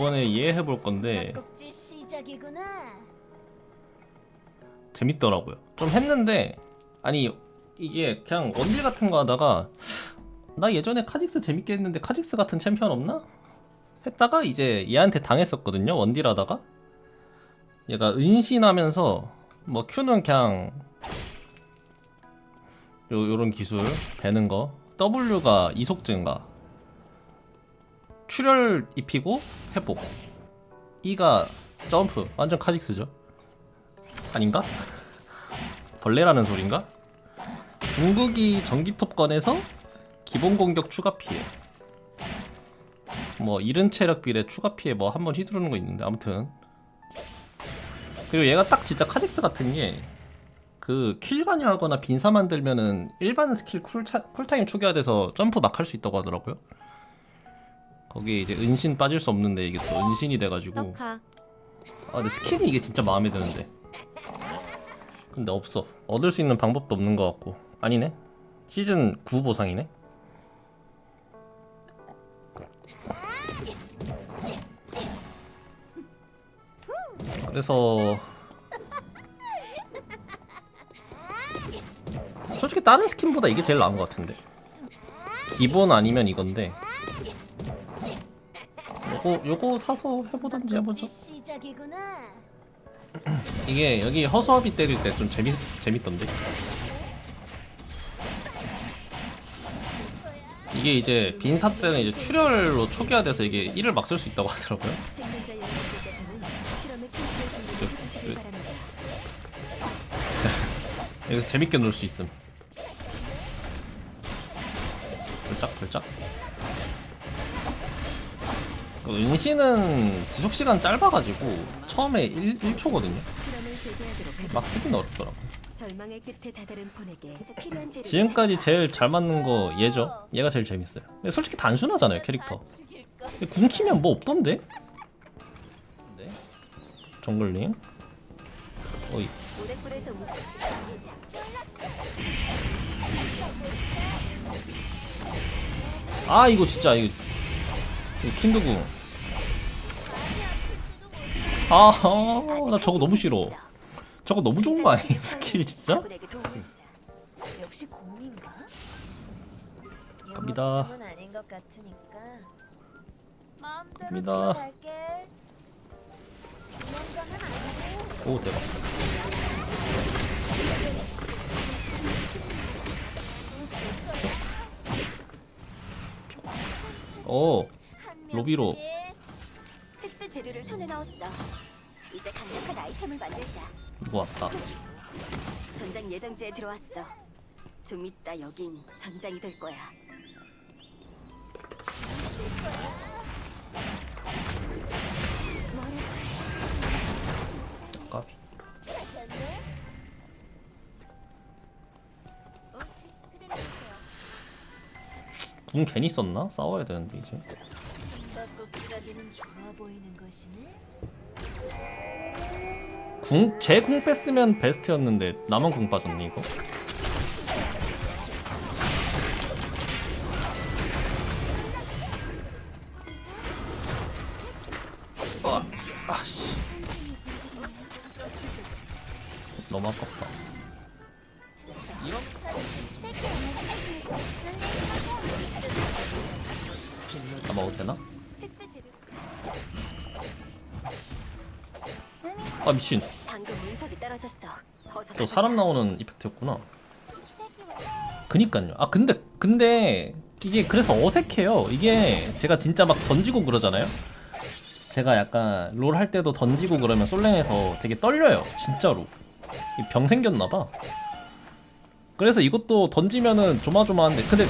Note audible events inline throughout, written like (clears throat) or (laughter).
요번에 이해해 볼 건데 꼭지 시작이구나. 재밌더라고요. 좀 했는데 아니 이게 그냥 원딜 같은 거 하다가 나 예전에 카직스 재밌게 했는데 카직스 같은 챔피언 없나? 했다가 이제 얘한테 당했었거든요. 원딜 하다가 얘가 은신하면서 뭐 Q는 그냥 요 요런 기술 배는 거 W가 이속 증가 출혈 입히고 회복 E가 점프 완전 카직스죠. 아닌가? 벌레라는 소린가? 중국이 전기톱 꺼내서 기본 공격 추가 피해 뭐 이른 체력 비례 추가 피해 뭐 한 번 휘두르는 거 있는데 아무튼 그리고 얘가 딱 진짜 카직스 같은 게 그 킬관여 하거나 빈사 만들면은 일반 스킬 쿨차, 쿨타임 초기화돼서 점프 막 할 수 있다고 하더라고요 거기에 이제 은신 빠질 수 없는데 이게 또 은신이 돼가지고. 떡하. 아 근데 스킨이 이게 진짜 마음에 드는데. 근데 없어. 얻을 수 있는 방법도 없는 것 같고. 아니네? 시즌 9 보상이네? 그래서 솔직히 다른 스킨보다 이게 제일 나은 것 같은데. 기본 아니면 이건데 요거 요거 사서 해보던지 해보죠 꼭지 시작이구나. (clears throat) 이게 여기 허수아비 때릴 때 좀 재밌 재밌던데. 이게 이제 빈사 때는 이제 출혈로 초기화돼서 이게 1을 막 쓸 수 있다고 하더라고요. 여기서 재밌게 놀 수 있음. 걸짝 걸짝. 그 은신은 지속 시간 짧아가지고 처음에 1, 1초거든요. 실험을 재개하도록 막 쓰긴 어렵더라고. 절망의 끝에 다다른 폰에게 필요한 재료를 지금까지 제일 잘 맞는 거 얘죠. 얘가 제일 재밌어요. 근데 솔직히 단순하잖아요 캐릭터. 근데 궁 키면 뭐 없던데? 네. 정글링. 어이. 모래불에서. 아 이거 진짜 이거, 이거 킨드궁. 아 나 저거 너무 싫어. 저거 너무 좋은 거 아니에요 스킬 진짜? 역시 공인가? 갑니다. 갑니다. 오 대박. 오한 로비로. 재료를 손에 넣었어. 이제 강력한 아이템을 만들자. 왔다. 전장 예정지에 들어왔어. 좀 이따 여긴 전장이 될 거야. 까비. 궁 괜히 썼나? 싸워야 되는데 이제. 꼭지라기는 좋아 보이는 것이네. 궁, 제 궁 뺐으면 베스트였는데 나만 궁 빠졌네 이거. 아 미친. 방금 운석이 떨어졌어. 어서 또 사람 나오는 이펙트였구나. 그니까요. 아 근데 근데 이게 그래서 어색해요. 이게 제가 진짜 막 던지고 그러잖아요. 제가 약간 롤 할 때도 던지고 그러면 솔랭에서 되게 떨려요. 진짜로. 이병 생겼나봐. 그래서 이것도 던지면은 조마조마한데 근데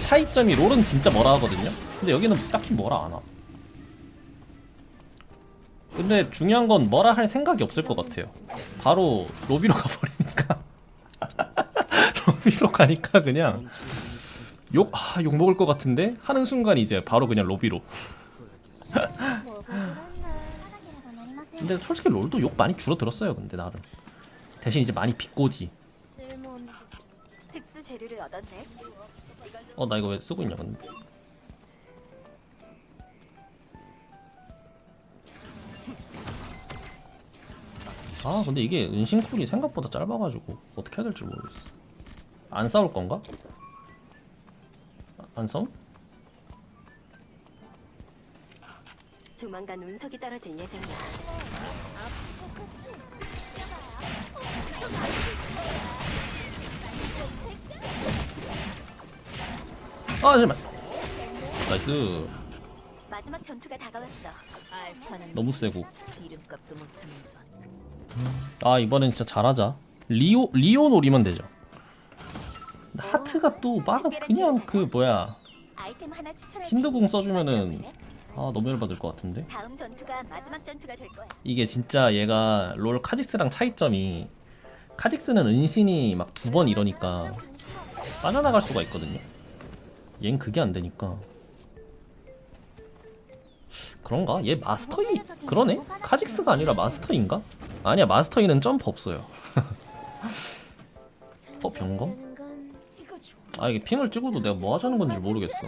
차이점이 롤은 진짜 뭐라 하거든요. 근데 여기는 딱히 뭐라 안 하. 근데 중요한 건 뭐라 할 생각이 없을 것 같아요. 바로 로비로 가버리니까. (laughs) 로비로 가니까 그냥 욕, 아, 욕 먹을 것 같은데? 하는 순간 이제 바로 그냥 로비로. (laughs) 근데 솔직히 롤도 욕 많이 줄어들었어요 근데 나름. 대신 이제 많이 비꼬지. 어 나 이거 왜 쓰고 있냐 근데 아 근데 이게 은신쿨이 생각보다 짧아가지고 어떻게 해야 될지 모르겠어 안 싸울 건가? 아, 안 싸움? 조만간 운석이 떨어질 예정이야. 아 잠깐만 나이스 마지막 전투가 다가왔어. 알파는 너무 세고 이름값도 못하면서 아 이번엔 진짜 잘하자 리오 리오 노리면 되죠 하트가 또 막 그냥 그 뭐야 힌드궁 써주면은 아 너무 열받을 것 같은데. 이게 진짜 얘가 롤 카직스랑 차이점이 카직스는 은신이 막 두 번 이러니까 빠져나갈 수가 있거든요 얜 그게 안 되니까 그런가? 얘 마스터이 그러네? 카직스가 아니라 마스터인가? 아니야 마스터이는 점프 없어요. (laughs) 어 병검? 아 이게 핑을 찍어도 내가 뭐 하자는 건지 모르겠어.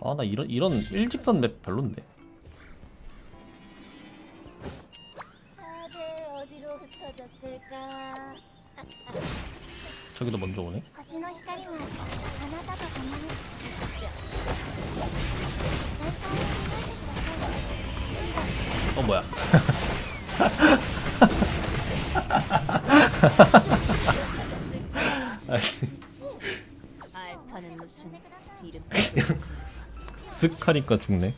아 나 이런 이런 일직선 맵 별론데? 저기도 먼저 오네 뭐야? 쓱 하니까 죽네.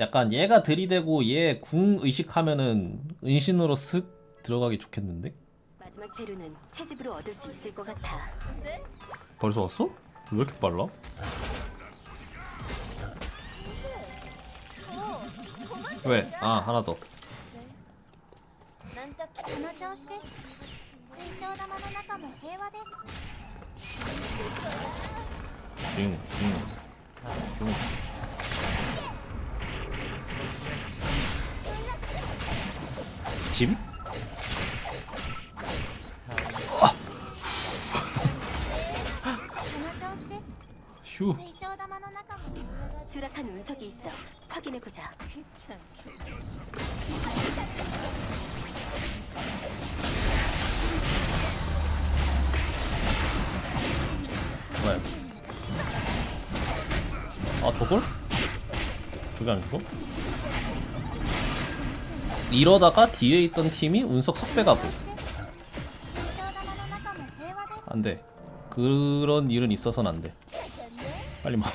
약간 얘가 들이대고 얘 궁 의식하면은 은신으로 쓱 들어가기 좋겠는데? 마지막 재료는 채집으로 얻을 수 있을 것 같아. 벌써 왔어? 왜 이렇게 빨라? 왜? 아 하나 더 なんとその調子です水晶玉の中も平和です 징, 징, 징. 침? 휴. 주락한 운석이 있어. 확인해 보자. 뭐야? 아 저걸? 그게 안 죽어? 이러다가 뒤에 있던 팀이 운석 석배가고 안돼 그런 일은 있어선 안돼 빨리 막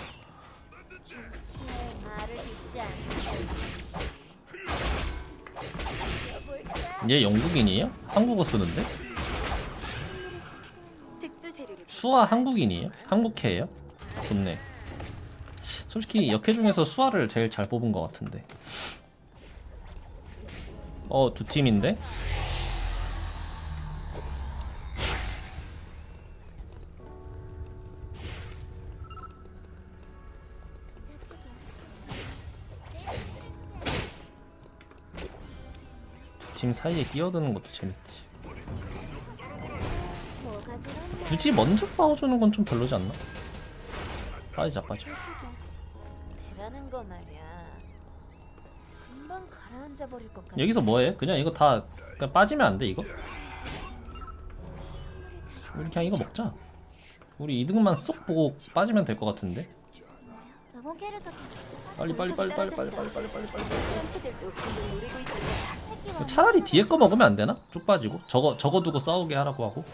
얘 영국인이에요? 한국어 쓰는데? 수아 한국인이에요? 한국해에요? 좋네 솔직히 역해 중에서 수아를 제일 잘 뽑은 것 같은데 어 두 팀인데? 두팀 사이에 끼어드는 것도 재밌지 굳이 먼저 싸워주는 건 좀 별로지 않나? 빠지자 빠져 배라는 거 말이야 금방 가라앉아 버릴 것 같아. 여기서 뭐해? 그냥 이거 다 그냥 빠지면 안 돼 이거? 우리 그냥 이거 먹자. 우리 2등만 쏙 보고 빠지면 될 것 같은데. 빨리 빨리 빨리 빨리 빨리 빨리 빨리 빨리 빨리. 그 차라리 뒤에 거 먹으면 안 되나? 쭉 빠지고 저거 저거 두고 싸우게 하라고 하고.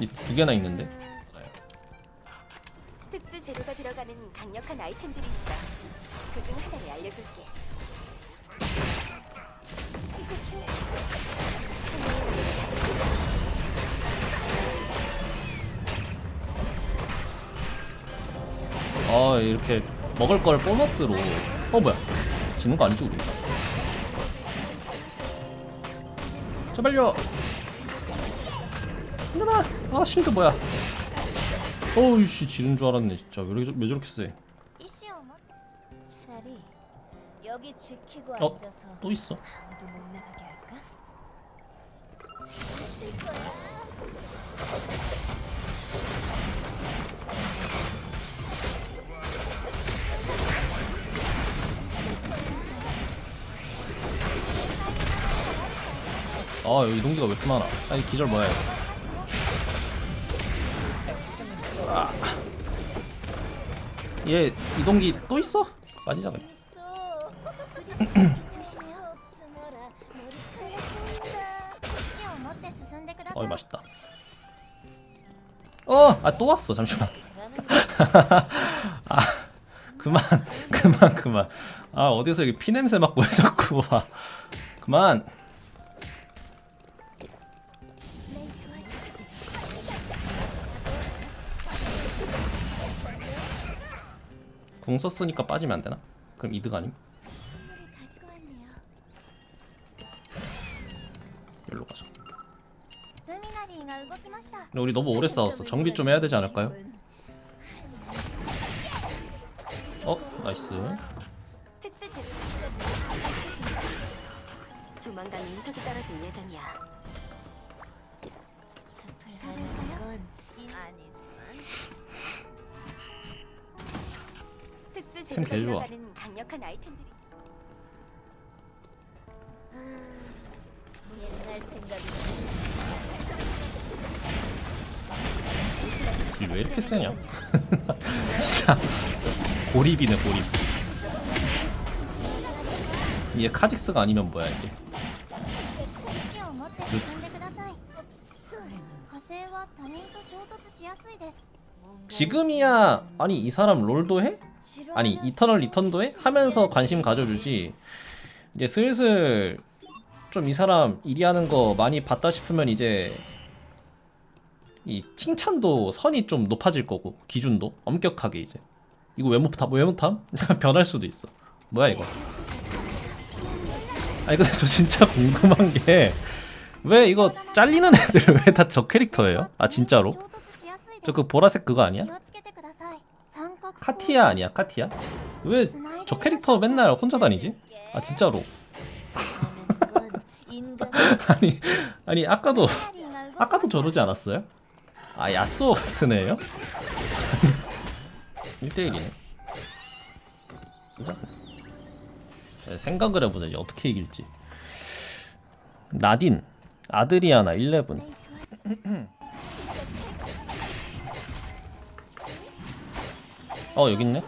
이 두 개나 있는데. 특수 재료가 들어가는 강력한 아이템들이 있어. 그중 하나를 알려줄게. 아 이렇게 먹을 걸 보너스로. 어 뭐야? 지는 거 아니지 우리? 제발요. 이놈아! 아 실드 뭐야? 어우씨 지는 줄 알았네 진짜. 왜, 이렇게, 왜 저렇게 세? 여기 지키고 어? 앉아서 또 있어 아무도 못 나가게 할까? 아 여기 이동기가 왜 이렇게 많아 아니 기절 뭐야 이거 아. 얘 이동기 또 있어? 빠지자 그냥 있 (clears throat) 어이 맛있다. 어아 또 왔어. 잠시만. (laughs) 아 그만 그만 그만. 아 어디서 여기 피 냄새 맡고 왜 자꾸 와 그만. 궁 썼으니까 빠지면 안 되나? 그럼 이득 아님? 근데 우리 너무 오래 싸웠어 정비 좀 해야 되지 않을까요? 어 나이스 특수 제 조만간 인석이 떨어질 예정이야. 숲을 가는 건 아니지만 특수 템개 좋아. 들어가는 강력한 아이템들이 왜 이렇게 세냐? (laughs) 진짜 고립이네 고립 얘 카직스가 아니면 뭐야 이게 意志を持って進んでください火星は他人と衝突しやすいです 지금이야 아니 이 사람 롤도 해? 아니 이터널 리턴도 해? 하면서 관심 가져주지 이제 슬슬 좀 이 사람 일이하는 거 많이 봤다 싶으면 이제 이 칭찬도 선이 좀 높아질 거고 기준도 엄격하게 이제 이거 외모탐? 외모탐? (laughs) 변할 수도 있어 뭐야 이거 아니 근데 저 진짜 (laughs) 궁금한 게 왜 이거 잘리는 애들 왜 다 저 캐릭터예요? 아 진짜로? 저 그 보라색 그거 아니야? 카티아 아니야 카티아? 왜 저 캐릭터 맨날 혼자 다니지? 아 진짜로 (laughs) 아니 아니 아까도 아까도 저러지 않았어요? 아 야스오 같은 애예요? 1대1이네. 쓰자 네, 생각을 해보자. 이제 어떻게 이길지. 나딘 아드리아나 11 (clears throat) 어 여기 있네.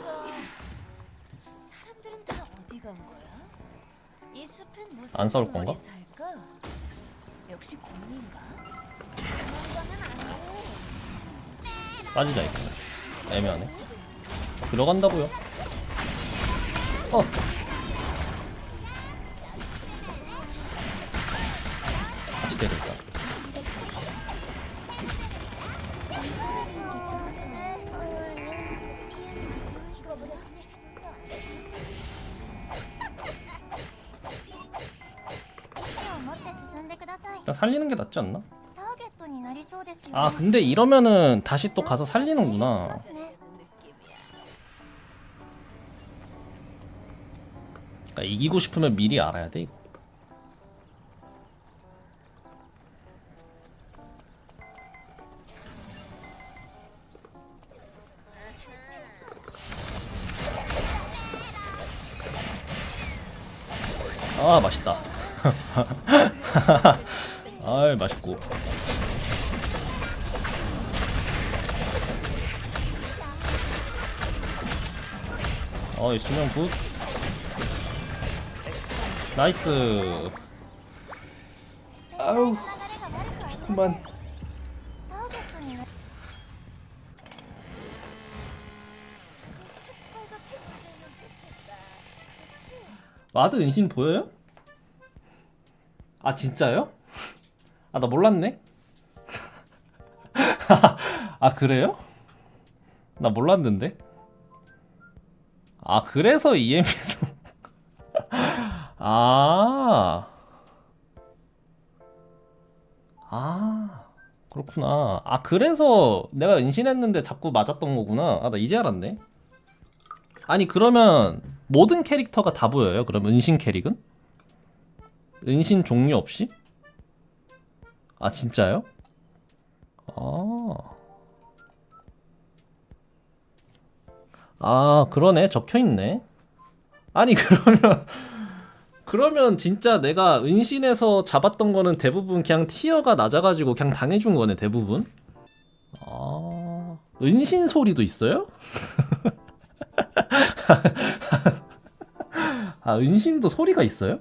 무슨 안 싸울 건가? 빠지자 이거. 애매하네. 들어간다고요? 어. 같이 때릴까? 일단 살리는 게 낫지 않나? 아, 아 근데 이러면은 다시 또 가서 살리는구나. 그러니까 이기고 싶으면 미리 알아야 돼 이거. 아 맛있다. (laughs) 아 맛있고. 어이 수명 굿 나이스 아우 조금만 마드 은신 보여요? 아 진짜요? 아 나 몰랐네 (laughs) 아 그래요? 나 몰랐는데 아 그래서 EM에서 (laughs) 아 아, 그렇구나. 아, 그래서 내가 은신했는데 자꾸 맞았던 거구나. 아, 나 이제 알았네. 아니, 그러면 모든 캐릭터가 다 보여요? 그럼 은신 캐릭은? 은신 종류 없이? 아, 진짜요? 아. 아, 그러네. 적혀 있네. 아니, (laughs) 그러면 그러면 진짜 내가 은신에서 잡았던 거는 대부분 그냥 티어가 낮아가지고 그냥 당해준 거네 대부분. 아 은신 소리도 있어요? (laughs) 아 은신도 소리가 있어요?